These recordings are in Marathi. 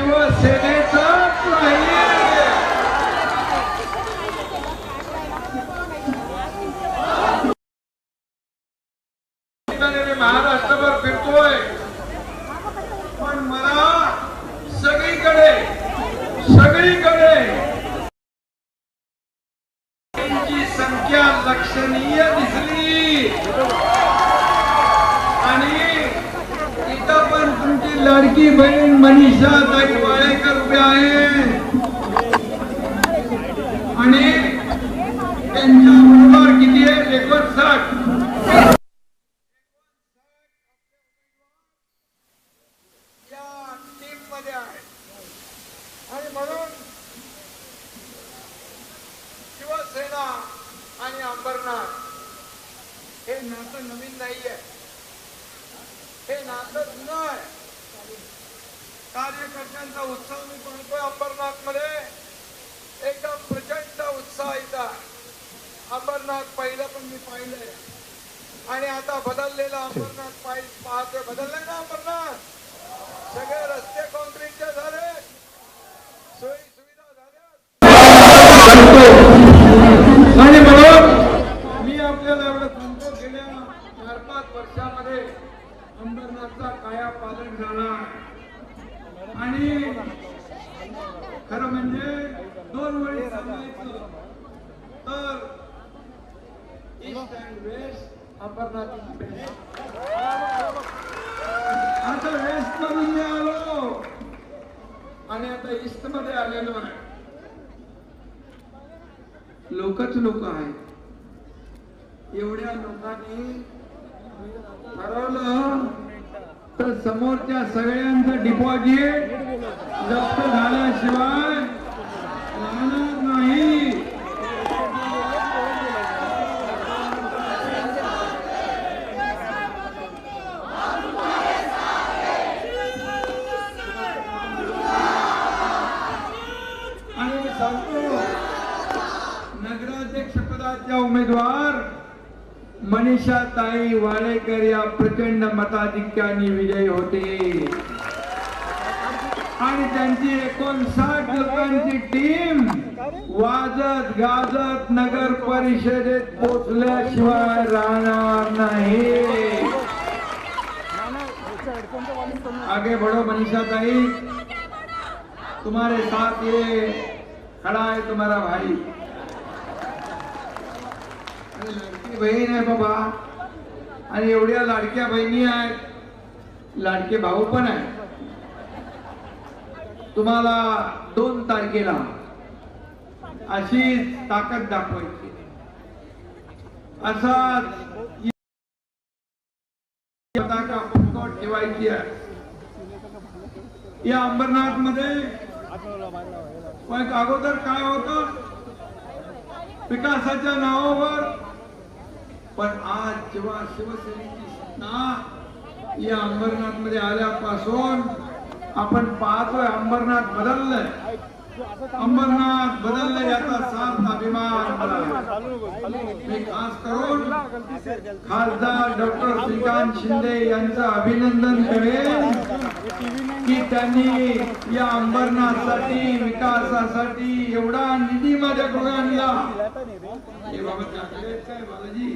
de você, né? आणि म्हणून मी आपल्याला एवढं सांगतो गेल्या चार पाच वर्षामध्ये अंबरनाथचा काया पालन झाला. आणि खरं म्हणजे दोन वेळी सांगायचं तर ईस्ट अँड वेस्ट अंबरनाथ आता वेस्टमध्ये आलो. आणि आता ईस्टमध्ये आलेलो आहे. लोकच लोक आहेत. एवढ्या लोकांनी ठरवलं तर समोरच्या सगळ्यांचं डिपॉझिट जप्त झाल्याशिवाय राहणार नाही आणि मी सांगतो नगराध्यक्ष पदाच्या उमेदवार मनीषा ताई वाडेकर या प्रचंड मताधिक्याने विजयी होते. आणि त्यांची एकोणसाठ लोकांची टीम वाजत गाजत नगर परिषदेत पोचल्याशिवाय राहणार नाही. आगे बढ़ो मनीषा ताई. तुम्हारे साथ ये खड़ा है तुम्हारा भाई. आणि लाडकी बहीण आहे बाबा. आणि एवढ्या लाडक्या बहिणी आहेत. लाडके भाऊ पण आहे तुम्हाला दोन तारखेला अशी ताकद दाखवायची. असाच पताका ठेवायची आहे. या अंबरनाथमध्ये पण अगोदर काय होत? विकासाच्या नावावर पण आज जेव्हा शिवसेनेची सत्ता या अंबरनाथमध्ये आल्यापासून आपण पाहतोय अंबरनाथ बदललंय. अंबरनाथ बदललंय याचा सार्थ अभिमान मी खास करून खासदार डॉक्टर श्रीकांत शिंदे यांचं अभिनंदन करेन की त्यांनी या अंबरनाथसाठी विकासासाठी एवढा निधी माझ्याकडे आणला. हे बाबा काय बालाजी.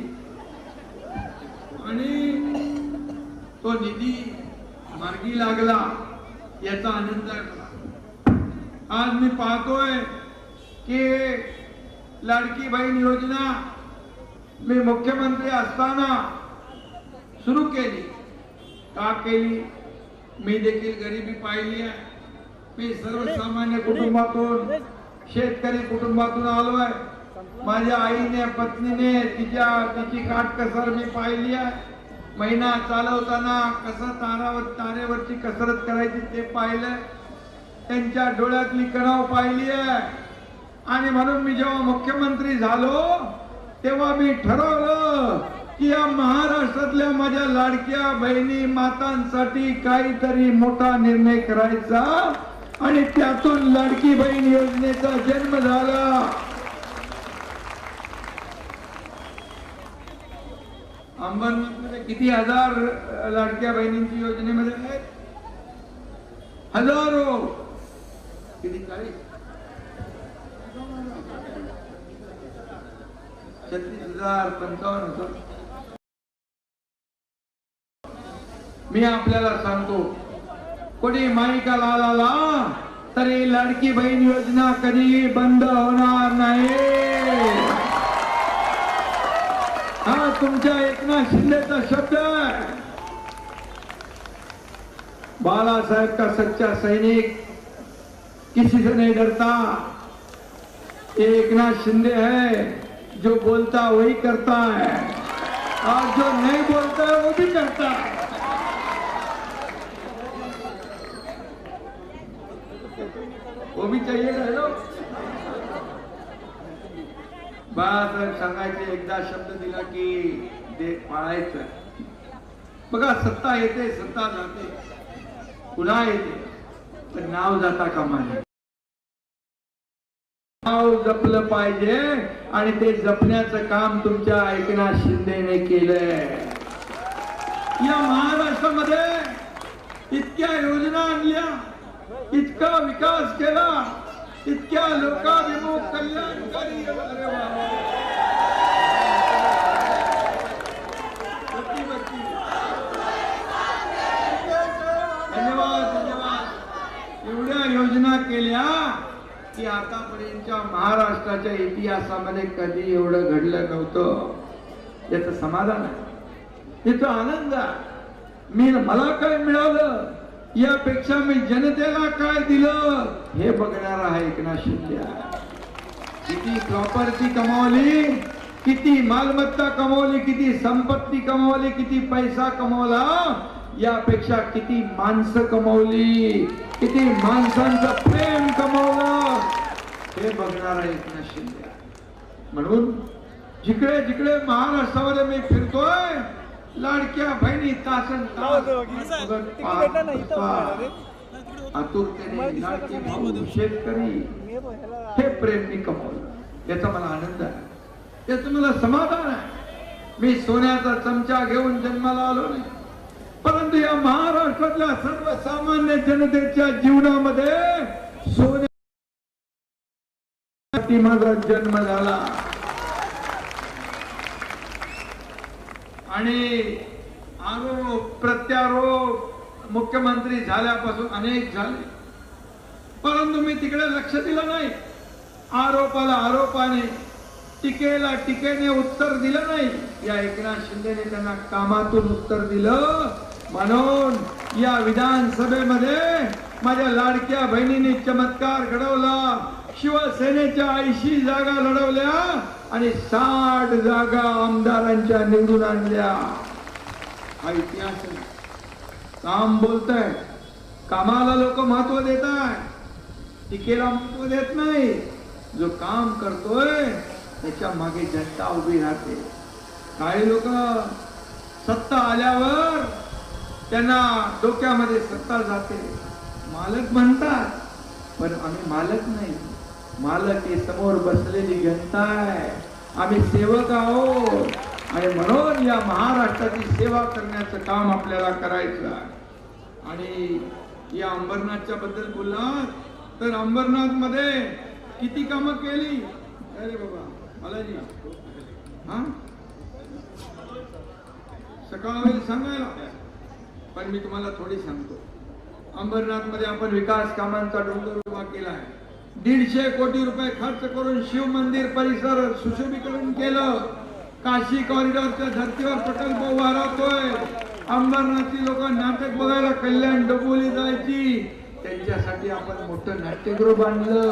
आणि तो निधी मार्गी लागला याचा आनंद आहे आज मी पाहतोय की लाडकी बहीण योजना मी मुख्यमंत्री असताना सुरू केली. का केली? मी देखील गरिबी पाहिली आहे. मी सर्वसामान्य कुटुंबातून शेतकरी कुटुंबातून आलोय. माझ्या आईने पत्नीने तिच्या तिची काटकसर मी पाहिली आहे. महिना चालवताना कसं तारावर तारेवरची कसरत करायची ते पाहिलं. त्यांच्या डोळ्यातली कणाव पाहिली आहे. आणि म्हणून मी जेव्हा मुख्यमंत्री झालो तेव्हा मी ठरवलं की या महाराष्ट्रातल्या माझ्या लाडक्या बहिणी मातांसाठी काहीतरी मोठा निर्णय करायचा. आणि त्यातून लाडकी बहीण योजनेचा जन्म झाला. अंबरनाथमध्ये म्हणजे किती हजार लाडक्या बहिणींची योजनेमध्ये आहेत? हजारो. किती? चाळीस. छत्तीस हजार पंचावन्न हजार मी आपल्याला सांगतो कोणी माईका लाला तरी लाडकी बहीण योजना कधी बंद होणार नाही. तुमच्या एकनाथ शिंदेचा शब्द आहे. बालासाहेब का सच्चा सैनिक, किसी से नहीं डरता. ये एकनाथ शिंदे है जो बोलता वही करता है. और जो नहीं बोलता है, वो भी करता है. वो भी चाहिए ना? बाळासाहेब सांगायचे एकदा शब्द दिला की ते पाळायचं. बघा सत्ता येते सत्ता जाते. पुन्हा येते. पण नाव जाता कामा नये. नाव जपलं पाहिजे आणि ते जपण्याचं काम तुमच्या एकनाथ शिंदेने केलंय. या महाराष्ट्रामध्ये इतक्या योजना आणल्या इतका विकास केला इतक्या लोकाभिमुख कल्याणकारी धन्यवाद धन्यवाद. एवढ्या योजना केल्या की आतापर्यंतच्या महाराष्ट्राच्या इतिहासामध्ये कधी एवढं घडलं नव्हतं. याच समाधान आहे. याचा आनंद आहे. मी मला काय मिळालं? यापेक्षा मी जनतेला काय दिलं? हे बघणार आहे एकनाथ शिंदे. किती प्रॉपर्टी कमावली किती मालमत्ता कमावली किती संपत्ती कमावली किती पैसा कमावला यापेक्षा किती माणसं कमावली किती माणसांचं प्रेम कमावलं. हे बघणार आहे एकनाथ शिंदे. म्हणून जिकडे जिकडे महाराष्ट्रामध्ये मी फिरतोय लाडक्या बहिणी तासन. आतुरतेने लाडके भाऊ शेतकरी. हे प्रेम मी कमवलं याचा मला आनंद आहे. याचं मला समाधान आहे. मी सोन्याचा चमचा घेऊन जन्माला आलो नाही. परंतु या महाराष्ट्रातल्या सर्वसामान्य जनतेच्या जीवनामध्ये सोन्यासाठी माझा जन्म झाला. आणि आरोप प्रत्यारोप मुख्यमंत्री झाल्यापासून अनेक झाले. परंतु मी तिकडे लक्ष दिलं नाही. आरोपाला आरोपाने टीकेला टीकेने उत्तर दिलं नाही. या एकनाथ शिंदेने त्यांना कामातून उत्तर दिलं. म्हणून या विधानसभेमध्ये माझ्या लाडक्या बहिणीने चमत्कार घडवला. शिवसेनेच्या ऐंशी जागा लढवल्या. आणि साठ जागा आमदारांच्या निवडून आणल्या. हा इतिहास आहे. काम बोलतय. कामाला लोक महत्त्व देत आहे टीकेला महत्त्व देत नाही. जो काम करतोय त्याच्यामागे जनता उभी राहते. काही लोक सत्ता आल्यावर त्यांना डोक्यामध्ये सत्ता जाते. मालक म्हणतात पण आम्ही मालक नाही. मालकी समोर बसलेली जनता आहे आम्ही सेवक आहोत। आणि म्हणून या महाराष्ट्राची सेवा करण्याचं काम आपल्याला करायचं आहे. आणि या अंबरनाथच्या बद्दल बोललात तर अंबरनाथमध्ये किती कामं केली? अरे बाबा बालाजी. हा? सकाळ वेळी सांगायला. पण मी तुम्हाला थोडी सांगतो. अंबरनाथमध्ये आपण विकास कामांचा डोंगर उभा केला आहे. दीडशे कोटी रुपये खर्च करून शिव मंदिर परिसर सुशोभीकरण केलं. काशी कॉरिडॉरच्या धर्तीवर प्रकल्प उभा राहतोय. अंबरनाथची लोक नाटक बघायला कल्याण डबोली जायची. त्यांच्यासाठी आपण मोठं नाट्यगृह बांधलं.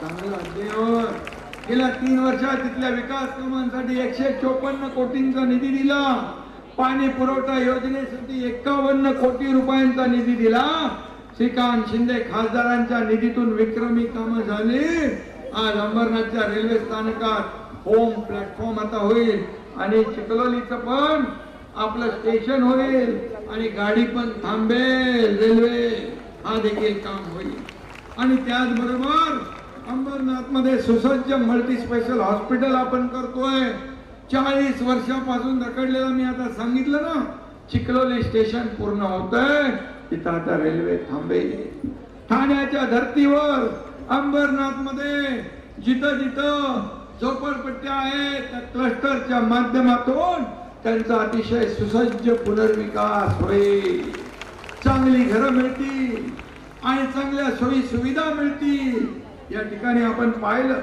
चांगलं अद्ययावत गेल्या तीन वर्षात तिथल्या विकास कामांसाठी एकशे चोपन्न कोटींचा निधी दिला. पाणी पुरवठा योजनेसाठी एकावन्न कोटी रुपयांचा निधी दिला. श्रीकांत शिंदे खासदारांच्या निधीतून विक्रमी कामं झाली. आज अंबरनाथच्या रेल्वे स्थानकात होम प्लॅटफॉर्म आता होईल. आणि चिखलोलीचं पण आपलं स्टेशन होईल. आणि गाडी पण थांबेल. रेल्वे हा देखील काम होईल. आणि त्याचबरोबर अंबरनाथमध्ये सुसज्ज मल्टी स्पेशल हॉस्पिटल आपण करतोय. चाळीस वर्षापासून रखडलेलं मी आता सांगितलं ना चिखलोली स्टेशन पूर्ण होतंय. तिथं आता रेल्वे थांबेल. ठाण्याच्या धर्तीवर अंबरनाथमध्ये जिथं जिथं झोपडपट्ट्या आहेत त्या क्लस्टरच्या माध्यमातून त्यांचा अतिशय सुसज्ज पुनर्विकास होईल. चांगली घरं मिळतील आणि चांगल्या सोयी सुविधा मिळतील. या ठिकाणी आपण पाहिलं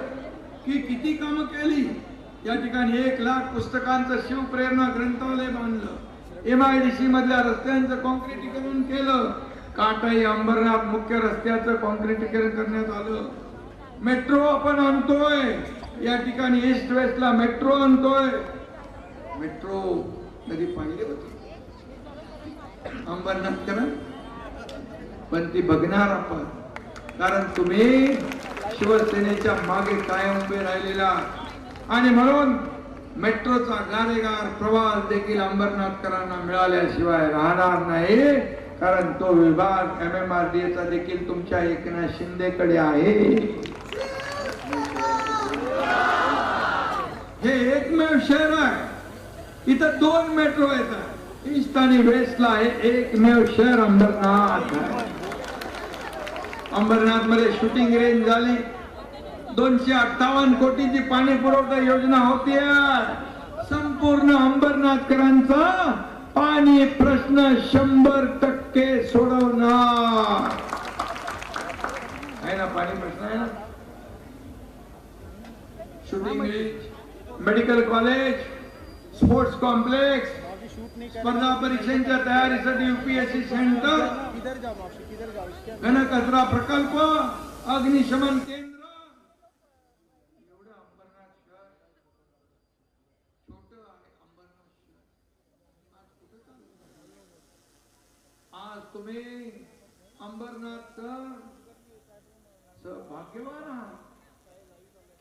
की किती कामं केली. या ठिकाणी एक लाख पुस्तकांचं शिवप्रेरणा ग्रंथालय बांधलं. एम आय डी सी मधल्या रस्त्यांचं कॉन्क्रिटीकरण केलं. काटाई अंबरनाथ मुख्य रस्त्याचं कॉन्क्रिटीकरण करण्यात आलं. मेट्रो आपण आणतोय. या ठिकाणी ईस्ट वेस्टला मेट्रो आणतोय. मेट्रो कधी पाहिले होते? अंबरनाथ करा पण ती बघणार आपण. कारण तुम्ही शिवसेनेच्या मागे कायम उभे राहिलेला. आणि म्हणून मेट्रोचा गारेगार प्रवास देखील अंबरनाथकरांना मिळाल्याशिवाय राहणार नाही कारण तो विभाग एम एम आर डी चा देखील तुमच्या एकनाथ शिंदेकडे आहे. हे एकमेव शहर आहे. इथं दोन मेट्रो येतात. ईस्ट आणि वेस्टला हे एकमेव शहर अंबरनाथ आहे. अंबरनाथमध्ये शूटिंग रेंज झाली. दोनशे अठ्ठावन्न कोटीची पाणी पुरवठा योजना होती संपूर्ण अंबरनाथकरांचा पाणी प्रश्न शंभर टक्के सोडवणार. आहे ना पाणी प्रश्न आहे ना? Shooting medical college sports complex स्पर्धा परीक्षांच्या तयारीसाठी युपीएससी सेंटर घनकचरा प्रकल्प अग्निशमन केंद्र एवढं अंबरनाथ शहर छोटं आहे अंबरनाथ शहर आज कुठं चाललंय? आज तुम्ही अंबरनाथ भाग्यवान आहात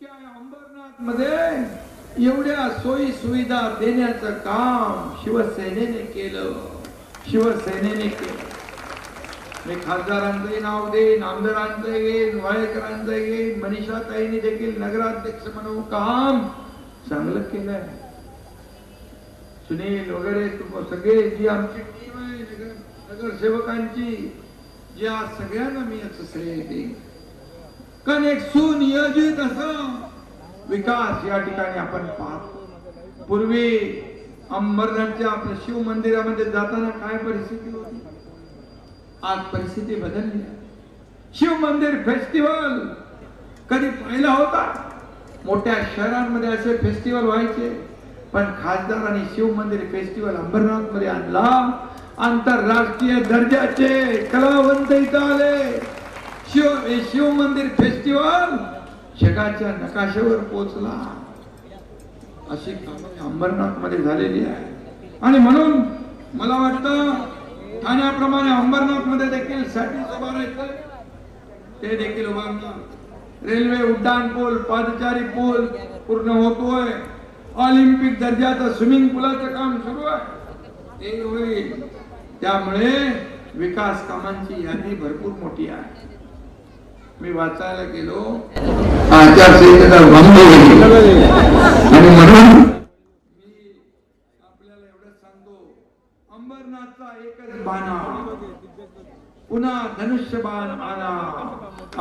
की अंबरनाथमध्ये एवढ्या सोयी सुविधा देण्याचं काम शिवसेनेने केलं. शिवसेनेने केलं. मी खासदारांचंही नाव देईन आमदारांचं येईन वाळेकरांचं येईन मनीषाताईंनी देखील नगराध्यक्ष म्हणून काम चांगलं केलंय. सुनील वगैरे तुम- सगळे जी आमची टीम आहे नगर नगरसेवकांची या सगळ्यांना मी याचं श्रेय देईन. कारण एक सुनियोजित असं विकास या ठिकाणी आपण पाहतो. पूर्वी अंबरनाथच्या आपल्या शिव मंदिरामध्ये जाताना काय परिस्थिती होती? आज परिस्थिती बदलली शिव मंदिर फेस्टिवल कधी पाहिला होता? मोठ्या शहरांमध्ये असे फेस्टिवल व्हायचे पण खासदारांनी शिव मंदिर फेस्टिवल अंबरनाथमध्ये आणला. आंतरराष्ट्रीय दर्जाचे कलावंत इथं आले. शिव शिव मंदिर फेस्टिवल जगाच्या नकाशावर पोहोचला. अशी कामं अंबरनाथमध्ये झालेली आहे. आणि म्हणून मला वाटतं ठाण्याप्रमाणे अंबरनाथमध्ये देखील साठी उभारायचं ते देखील उभारणार रेल्वे उड्डाण पूल पादचारी पूल पूर्ण होतोय. ऑलिम्पिक दर्जाचं स्विमिंग पुलाचं काम सुरू आहे. ते होईल. त्यामुळे विकास कामांची यादी भरपूर मोठी आहे. मी वाचायला गेलो. आचारसंहितेचा भंग होईल. आणि म्हणून मी आपल्याला एवढं सांगतो अंबरनाथचा एकच बाणा. पुन्हा धनुष्यबाण आला.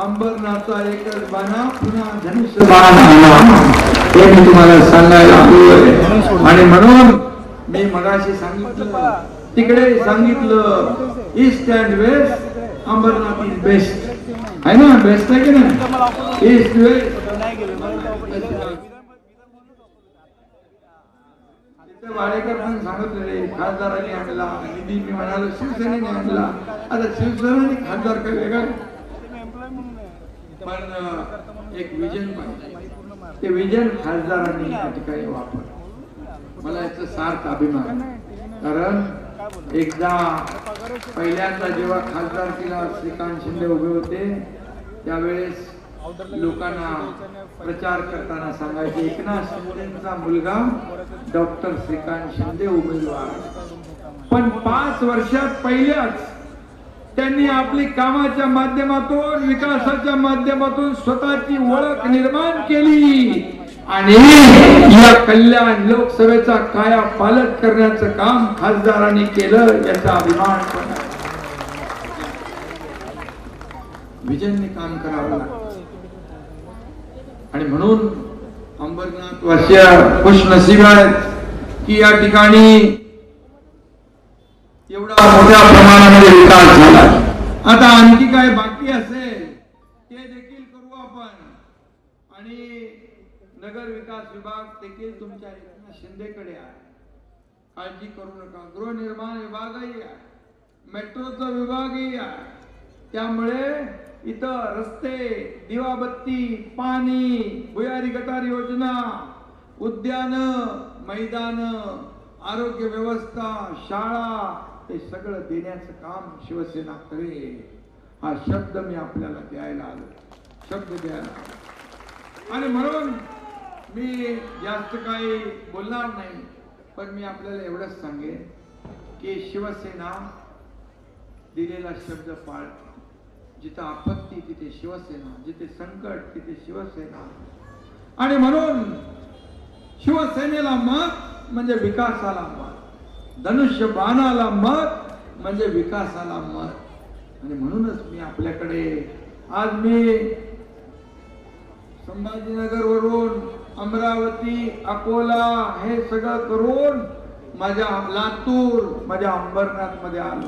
अंबरनाथचा एकच बाणा पुन्हा धनुष्यबाण आला. हे मी तुम्हाला सांगायला आणि म्हणून मी मगाशी सांगितलं तिकडे सांगितलं east and west Ambernath is best आहे ना बेस्ट आहे की नाही वाडेकर म्हणून तिथे सांगत होते खासदारांनी आणला निधी मी म्हणालो शिवसेनेने आणला आता शिवसेनेने खासदार काय वेगळा पण एक विजन पाहिजे ते विजन खासदारांनी या ठिकाणी वापर मला याचा सार्थ अभिमान कारण एकदा पहिल्यांदा जेव्हा खासदार किला श्रीकांत शिंदे उभे होते त्यावेळेस लोकांना प्रचार करताना सांगायचे एकनाथ शिंदेचा मुलगा डॉक्टर श्रीकांत शिंदे उमेदवार पण पाच वर्षात पहिल्याच त्यांनी आपली कामाच्या माध्यमातून विकासाच्या माध्यमातून स्वतःची ओळख निर्माण केली. आणि या कल्याण लोकसभेचा काया पालट करण्याचं काम खासदारांनी केलं याचा अभिमान पण विजनने काम करावं लागतं. आणि म्हणून अंबरनाथ वासिया खुश नसीब आहेत की या ठिकाणी एवढा मोठ्या प्रमाणामध्ये विकास झाला. आता आणखी काय बाकी असेल ते देखील करू आपण आणि नगर विकास विभाग देखील तुमच्या एकनाथ शिंदेकडे आहे. काळजी करू नका. गृहनिर्माण विभागही आहे. मेट्रोचा विभागही आहे. त्यामुळे इथं रस्ते दिवाबत्ती पाणी भुयारी गटार योजना उद्यान मैदान आरोग्य व्यवस्था शाळा हे सगळं देण्याचं काम शिवसेना करेल. हा शब्द मी आपल्याला द्यायला आलो. शब्द द्यायला आलो. आणि म्हणून मी जास्त काही बोलणार नाही पण मी आपल्याला एवढंच सांगेन की शिवसेना दिलेला शब्द पाळते जिथं आपत्ती तिथे शिवसेना जिथे संकट तिथे शिवसेना. आणि म्हणून शिवसेनेला मत म्हणजे विकासाला मत धनुष्य बाणाला मत म्हणजे विकासाला मत. आणि म्हणूनच मी आपल्याकडे आज मी संभाजीनगर वरून अमरावती अकोला हे सगळं करून माझ्या लातूर माझ्या अंबरनाथमध्ये आलो.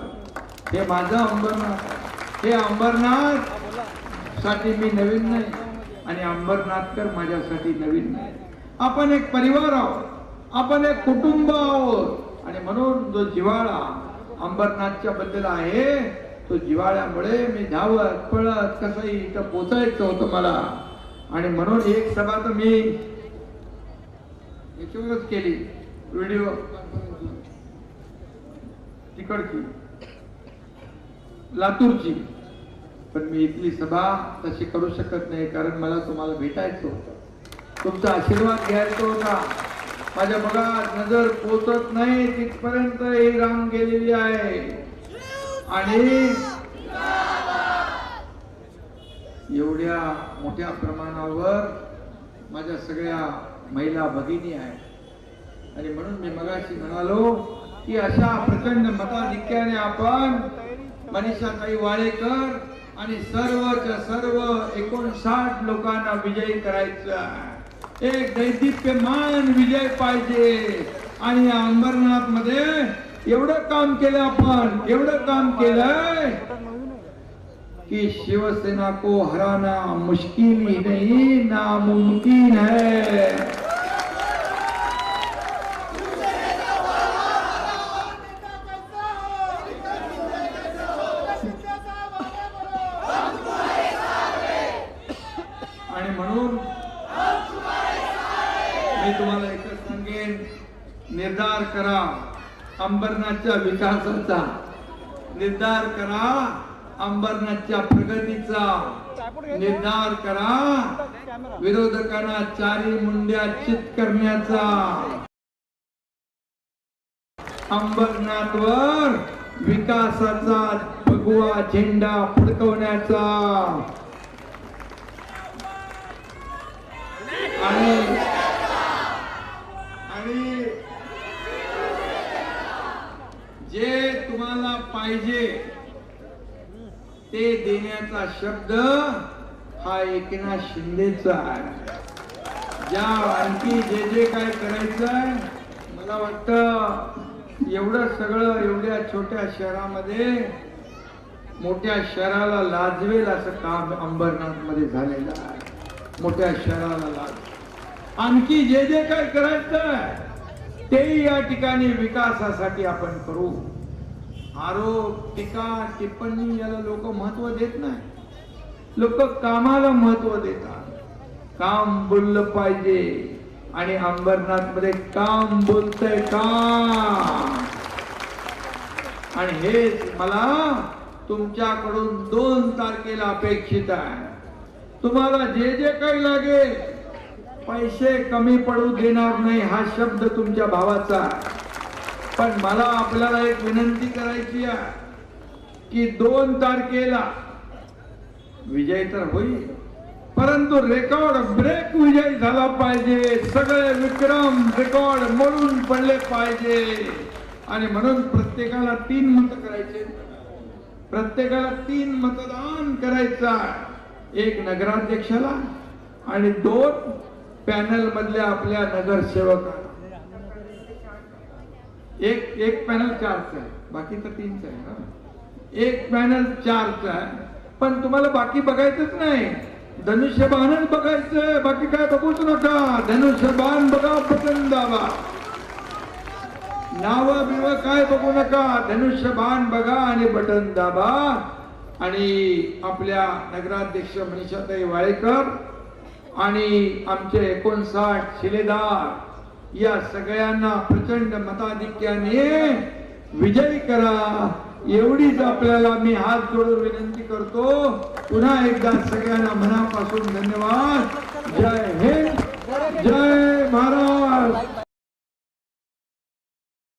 हे माझं अंबरनाथ हे अंबरनाथसाठी मी नवीन नाही आणि अंबरनाथकर माझ्यासाठी नवीन नाही. आपण एक परिवार आहोत. आपण एक कुटुंब आहोत. आणि म्हणून जो जिव्हाळा अंबरनाथच्या बद्दल आहे तो जिव्हाळ्यामुळे मी धावत पळत कसंही इथं पोचायचं होतं मला. आणि म्हणून एक सभा तर मी याच्यावरच केली. व्हिडिओ. तिकडची. लातूरची. पण मी इथली सभा तशी करू शकत नाही कारण मला तुम्हाला भेटायचं होतं. तुमचा आशीर्वाद घ्यायचा होता. माझ्या बघा नजर पोचत नाही तिथपर्यंत ही राम गेलेली आहे. आणि एवढ्या मोठ्या प्रमाणावर माझ्या सगळ्या महिला भगिनी आहे आणि म्हणून मी मगाशी म्हणालो की अशा प्रचंड मताधिक्याने आपण मनीषाताई वाळेकर आणि सर्वच्या सर्व एकोणसाठ लोकांना विजयी करायचं एक दैदिप्यमान विजय पाहिजे. आणि अंबरनाथमध्ये एवढं काम केलं आपण एवढं काम केलंय. कि शिवसेना को हराना मुश्किल ही नहीं नामुमकिन है। आणि म्हणून मी तुम्हाला एकच सांगेन निर्धार करा अंबरनाथच्या विकासाचा. निर्धार करा. अंबरनाथच्या प्रगतीचा निर्धार करा. विरोधकांना चारी मुंड्या चित करण्याचा. अंबरनाथवर विकासाचा भगवा झेंडा फडकवण्याचा. आणि आणि जे तुम्हाला पाहिजे ते देण्याचा शब्द हा एकनाथ शिंदेचा आहे. ज्या आणखी जे जे काय करायचं मला वाटतं एवढं सगळं एवढ्या छोट्या शहरामध्ये मोठ्या शहराला लाजवेल असं काम अंबरनाथमध्ये झालेलं आहे. मोठ्या शहराला लाज. आणखी जे जे काय करायचं तेही या ठिकाणी विकासासाठी आपण करू. आरोप टीका टिप्पणी याला लोक महत्त्व देत नाही. लोक कामाला महत्त्व देतात. काम बोललं पाहिजे. आणि अंबरनाथमध्ये काम बोलतय काम. आणि हेच मला तुमच्याकडून दोन तारखेला अपेक्षित आहे. तुम्हाला जे जे काही लागेल पैसे कमी पडू देणार नाही हा शब्द तुमच्या भावाचा आहे. पण मला आपल्याला एक विनंती करायची आहे की दोन तारखेला विजय तर होईल परंतु रेकॉर्ड ब्रेक विजय झाला पाहिजे. सगळे विक्रम रेकॉर्ड मोडून पडले पाहिजे. आणि म्हणून प्रत्येकाला तीन मत करायचे. प्रत्येकाला तीन मतदान करायचा एक नगराध्यक्षाला आणि दोन पॅनल मधल्या आपल्या नगरसेवकांना एक एक पॅनल चारचा आहे. बाकी तर तीनच आहे ना? एक पॅनल चारचा आहे. पण तुम्हाला बाकी बघायचंच नाही. धनुष्यबाणच बघायचं बाकी काय बघूच नका. धनुष्यबाण बघा बटन दाबा नाव बिव काय बघू नका. धनुष्यबाण बघा आणि बटन दाबा. आणि आपल्या नगराध्यक्ष मनीषाताई वाळेकर आणि आमचे एकोणसाठ शिलेदार या सगळ्यांना प्रचंड मताधिक्याने विजय करा. एवढीच आपल्याला मी हात जोडून विनंती करतो. पुन्हा एकदा सगळ्यांना मनापासून धन्यवाद. जय हिंद. जय महाराज